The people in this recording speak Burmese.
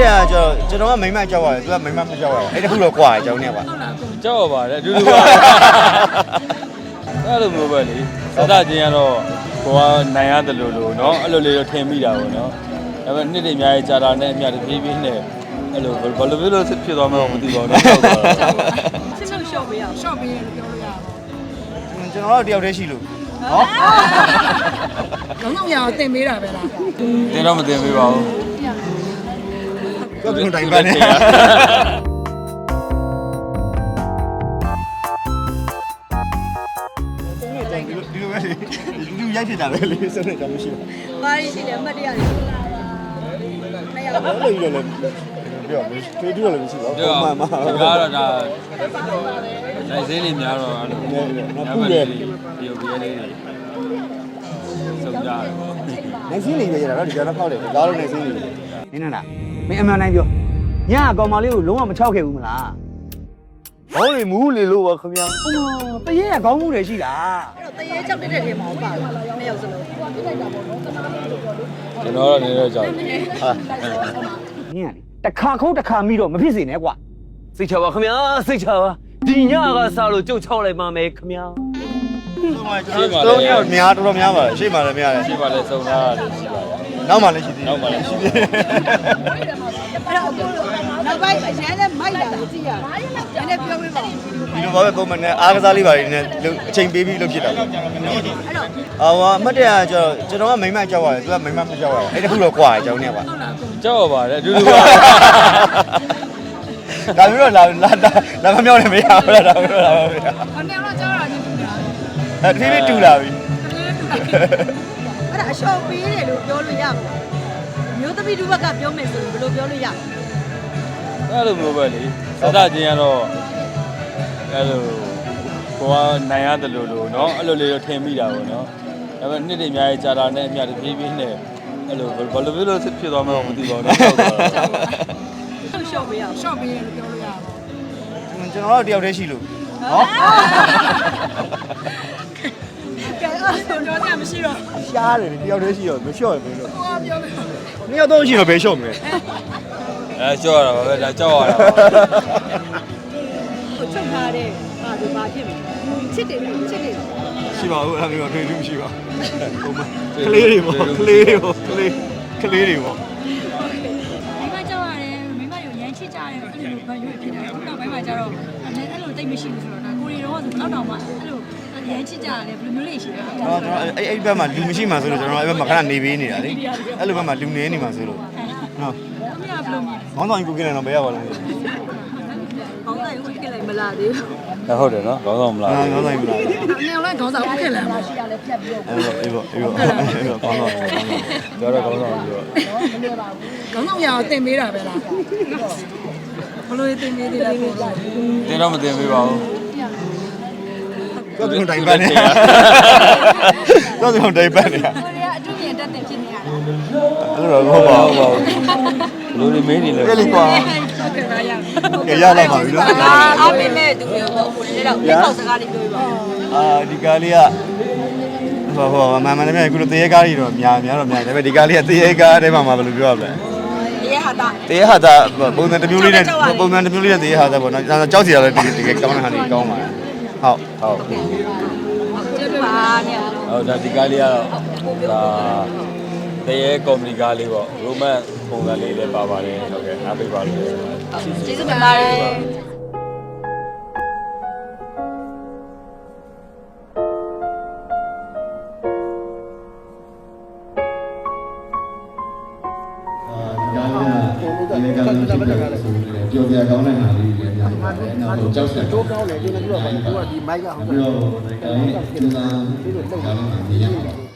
တရကျတော့ကျွန်တော်ကမိမကြောက်ရတယ်သူကမိမမကြောက်ရဘူးအဲ့တခုတော့ကွာအကြောင်းနဲ့ပါ ကြောက်ရပါတယ်အတူတူပါအဲ့လိုမျိုးပဲလေစသချင်းကတော့ကိုကနိုင်ရတယ်လို့လို့เนาะအဲ့လိုလေးတော့ထင်မိတာပေါ့เนาะဒါပေမဲ့နှစ်တွေအများကြီးကြာတာနဲ့အများတပြေးပြေးနဲ့အဲ့လိုဘယ်လိုဖြစ်လို့ဖြစ်သွားမှမသိပါဘူးเนาะကြောက်သွားတာ စစ်လို့ရှော့ပေးရအောင်ရှော့ပေးရလို့ပြောလို့ရပါ ကျွန်တော်တို့တယောက်တည်းရှိလို့ဟော ခေါင်းဆောင်ရအောင်တင်ပေးတာပဲလား တင်တော့မတင်ပေးပါဘူး ကပြုံးတိုင်ပန်းနေဒီလိုပဲလေဒီလိုရိုက်ဖြစ်တာပဲလေစနေတော့မရှိဘူး။ဘာရရှိလဲအမှတ်တရတွေ။နှစ်ယောက်ဘာလို့လဲလဲပြောမေးတွေးတူလည်းမရှိပါဘူးပြောမှန်ပါဒီကားတော့ဒါနိုင်စင်းနေများတော့အဲ့လိုနော်ပူတယ်ဒီလိုပြဲလေးတွေစုံကြတယ်ပေါ့နိုင်စင်းနေပဲရတာတော့ဒီကတော့ဖောက်တယ်ဒါတော့နိုင်စင်းနေနင်းနာ မင်းအမှန်တိုင်းပြောညအကောင်မလေးကိုလုံးဝမချောက်ခဲ့ဘူးမလားဘောင်းလေမူးလေလို့ပါခင်ဗျာအမတရေကခေါင်းမှုတွေရှိတာအဲ့တော့တရေချောက်တက်တဲ့ထဲမှာပါလား။နှစ်ယောက်စလုံးကျွန်တော်တော့နေတော့ကြောက်တယ်ဟာနင်းကလေတခါခုတ်တခါမိတော့မဖြစ်စေနဲ့ကွာစိတ်ချပါခင်ဗျာစိတ်ချပါဒီညကစားလို့ကြုတ်ချောက်လိုက်ပါမယ်ခင်ဗျာတော့ညများတော်တော်များပါရှေ့မှာလည်းများတယ်ရှိပါလေစုံထားရတယ်ရှိပါလေ နောက်မှလည်းရှိသေးတယ်နောက်မှလည်းရှိသေး။အဲ့တော့နောက်ပိုင်းအရန်နဲ့မိုက်တာကိုကြည့်ရ။နည်းနည်းပြောပေးပါဦးဒီလိုပါပဲပုံမှန်နဲ့အားကစားလေးပါနေနဲ့အချိန်ပေးပြီးလုပ်ဖြစ်တာပေါ့။အဲ့တော့အော်အမတ်တရကျတော့ကျွန်တော်ကမိမကြောက်ရတယ်သူကမိမမကြောက်ရဘူးအဲ့တခုတော့ကွာအကြောင်းနဲ့ပါကြောက်ရပါတယ်အတူတူပါဒါမျိုးတော့လာလာလာမမြောက်လည်းမရဘူးလားဒါမျိုးတော့လာမရဘူးအနှစ်ယောက်ကြောက်တာချင်းတူတာအဲ့ဒီလေးတူလာပြီ။ အဲ့ဒါအလျှော့ပေးတယ်လို့ပြောလို့ရပါလား။မျိုးသမီးတို့ဘက်ကပြောမယ်ဆိုရင်ဘယ်လိုပြောလို့ရလဲ အဲ့လိုမျိုးပဲလေစသချင်းကတော့အဲ့လိုကိုကနိုင်ရတယ်လို့လို့เนาะအဲ့လိုလေးတော့ထင်မိတာပေါ့เนาะဒါပေမဲ့နှစ်တွေအများကြီးကြာတာနဲ့အများတပြေးပြေးနဲ့အဲ့လိုဘယ်လိုဖြစ်လို့ဖြစ်သွားမှမသိပါဘူးเนาะကြောက်သွားတာ ။ရှော့ပေးရအောင်ရှော့ပေးရလို့ပြောလို့ရပါဘူး ကျွန်တော်တို့တယောက်တည်းရှိလို့ဟော ရှားတယ်တယောက်တည်းရှိတော့မလျှော့ရမင်းတို့ဟိုကပြောမယ်နှစ်ယောက်တော့ရှိတော့ဘယ်လျှော့မလဲအဲကြောက်ရတာပါပဲဒါကြောက်ရတာပါဟိုချုပ်ထားတဲ့ဟာဒီဘာဖြစ်မလဲချစ်တယ်ချစ်တယ်ရှိပါဘူးအဲ့လိုမျိုးတွေ့လို့မရှိပါဘူးပုံမှန်ကလေးတွေပေါ့ကလေးတွေပေါ့ကလေးကလေးတွေပေါ့မိမကြောက်ရတယ်မိမရောရမ်းချစ်ကြတယ်အဲ့လိုဘာရွေးဖြစ်တယ်အခုနောက်ပိုင်းမှာကျတော့အဲ့အဲ့လိုတိတ်မရှိဘူးဆိုတော့ဒါကိုရီတော့ဆိုတော့တော့မှအဲ့လို ရမ်းချစ်ကြရတယ်ဘယ်လိုမျိုးလေးရှိလဲတော့ကျွန်တော်အဲ့အဲ့ဘက်မှာလူမရှိမှဆိုလို့ကျွန်တော်အဲ့ဘက်မှာခဏနေပေးနေတာလေအဲ့လိုဘက်မှာလူနေနေမှဆိုလို့ဟုတ်အမေကဘယ်လိုမြင်ဘောင်းဆောင်ကြီးကိုကင်းနေတော့ဘယ်ရပါလဲကောင်းတယ်ဟုတ်ဖြစ်လိုက်မလားသေးဘူးအဲဟုတ်တယ်နော်ခေါင်းဆောင်မလားအာဘောင်းဆောင်ကြီးမလားအနည်းလည်းခေါင်းဆောင်ဟုတ်ခဲ့လားအဲ့တော့အေးပေါ့အေးပေါ့အေးပေါ့ဘောင်းဆောင်ကြီးဘောင်းဆောင်ပြောတော့ခေါင်းဆောင်ပြောခေါင်းဆောင်ရအောင်တင်ပေးတာပဲလားဘလို့တင်ပေးသေးလဲကိုတော့တင်တော့မတင်ပေးပါဘူး ကပြုံးတိုင်ပန်းနေကပြုံးတိုင်ပန်းနေကိုရီကအတူမြင်တတ်တယ်ဖြစ်နေရတာအဲ့လိုတော့ဟုတ်ပါဘူးဘလို့ဒီမေးနေလဲကဲလေးကွာဟုတ်ကဲ့ပါရကဲရလာပါပြီနော်အာအမေမဲ့သူမျိုးတော့ကိုလေးတော့လက်ကောက်စကားလေးပြောပြပါအာဒီကားလေးကဟောဟောမမနဲ့ခုလိုတရေကားကြီးတော့များများတော့များဒါပေမဲ့ဒီကားလေးကတရေကားထဲမှာမဘယ်လိုပြောရမလဲရဲဟာတာတရေဟာတာပုံစံတစ်မျိုးလေးနဲ့ပုံစံတစ်မျိုးလေးနဲ့တရေဟာတာပေါ့နော်ကြောက်စီရလည်းတကယ်ကောင်းတဲ့ဟာလေးကောင်းပါတယ် ဟုတ်ဟုတ်ကျေးဇူးပါနဲ့ဟောဒါဒီကားလေးကတော့ဒါတရေကော်မဒီကားလေးပေါ့ရိုမန်ပုံစံလေးလည်းပါပါတယ်ဟုတ်ကဲ့အားပေးပါလို့ကျေးဇူးတင်ပါတယ် ဒီကနေ့ကဒီကနေ့ကဆိုပြီးပြောပြကောင်းတဲ့ဟာလေးတွေများပါတယ်။နောက်တော့ကြောက်စရာတော့ကောင်းတယ်ဒီနေ့ကတော့ဒီမိုက်ကဟုတ်တယ်ပြီးတော့ဒီကနေ့ဒီကနေ့ကောင်းတဲ့နေရာမှာ